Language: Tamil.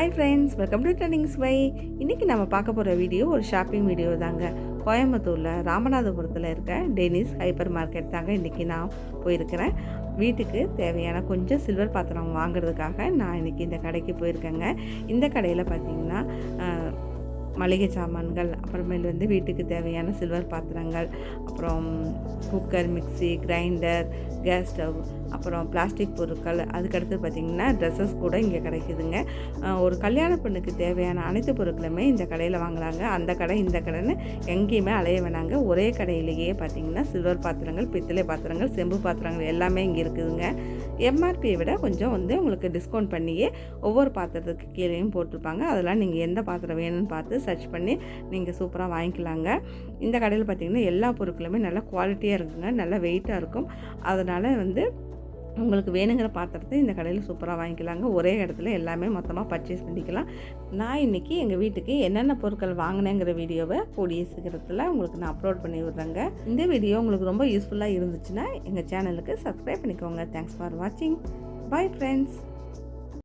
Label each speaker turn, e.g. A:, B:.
A: Hi friends welcome to trendings வை இன்றைக்கி நம்ம பார்க்க போகிற வீடியோ ஒரு ஷாப்பிங் வீடியோ தாங்க. கோயம்புத்தூரில் ராமநாதபுரத்தில் இருக்க டெனிஸ் ஹைப்பர் மார்க்கெட் தாங்க இன்றைக்கி நான் போயிருக்கிறேன். வீட்டுக்கு தேவையான கொஞ்சம் சில்வர் பாத்திரம் வாங்குறதுக்காக நான் இன்றைக்கி இந்த கடைக்கு போயிருக்கேங்க. இந்த கடையில் பார்த்திங்கன்னா மளிகை சாமான்கள் அப்புறமேல் வந்து வீட்டுக்கு தேவையான சில்வர் பாத்திரங்கள் அப்புறம் cooker mixie grinder gas stove அப்புறம் பிளாஸ்டிக் பொருட்கள் அதுக்கடுத்து பார்த்திங்கன்னா ட்ரெஸ்ஸஸ் கூட இங்கே கிடைக்குதுங்க. ஒரு கல்யாண பெண்ணுக்கு தேவையான அனைத்து பொருட்களுமே இந்த கடையில் வாங்கலாங்க அந்த கடை இந்த கடைன்னு எங்கேயுமே அலைய வேணாங்க. ஒரே கடையிலேயே பார்த்திங்கன்னா சில்வர் பாத்திரங்கள் பித்தளை பாத்திரங்கள் செம்பு பாத்திரங்கள் எல்லாமே இங்கே இருக்குதுங்க. எம்ஆர்பியை விட கொஞ்சம் வந்து உங்களுக்கு டிஸ்கவுண்ட் பண்ணியே ஒவ்வொரு பாத்திரத்துக்கு கீழேயும் போட்டிருப்பாங்க. அதெல்லாம் நீங்கள் எந்த பாத்திரம் வேணும்னு பார்த்து சர்ச் பண்ணி நீங்கள் சூப்பராக வாங்கிக்கலாங்க. இந்த கடையில் பார்த்திங்கன்னா எல்லா பொருட்களுமே நல்ல குவாலிட்டியாக இருக்குங்க. நல்ல வெயிட்டாக இருக்கும். அதனால் வந்து உங்களுக்கு வேணுங்கிற பாத்திரத்தை இந்த கடையில் சூப்பராக வாங்கிக்கலாங்க. ஒரே இடத்துல எல்லாமே மொத்தமாக பர்ச்சேஸ் பண்ணிக்கலாம். நான் இன்றைக்கி எங்கள் வீட்டுக்கு என்னென்ன பொருட்கள் வாங்கினேங்கிற வீடியோவை கூடிய சீக்கிரத்தில் உங்களுக்கு நான் அப்லோட் பண்ணி விடுறேங்க. இந்த வீடியோ உங்களுக்கு ரொம்ப யூஸ்ஃபுல்லாக இருந்துச்சுன்னா எங்கள் சேனலுக்கு சப்ஸ்கிரைப் பண்ணிக்கோங்க. தேங்க்ஸ் ஃபார் வாட்சிங் பாய் ஃப்ரெண்ட்ஸ்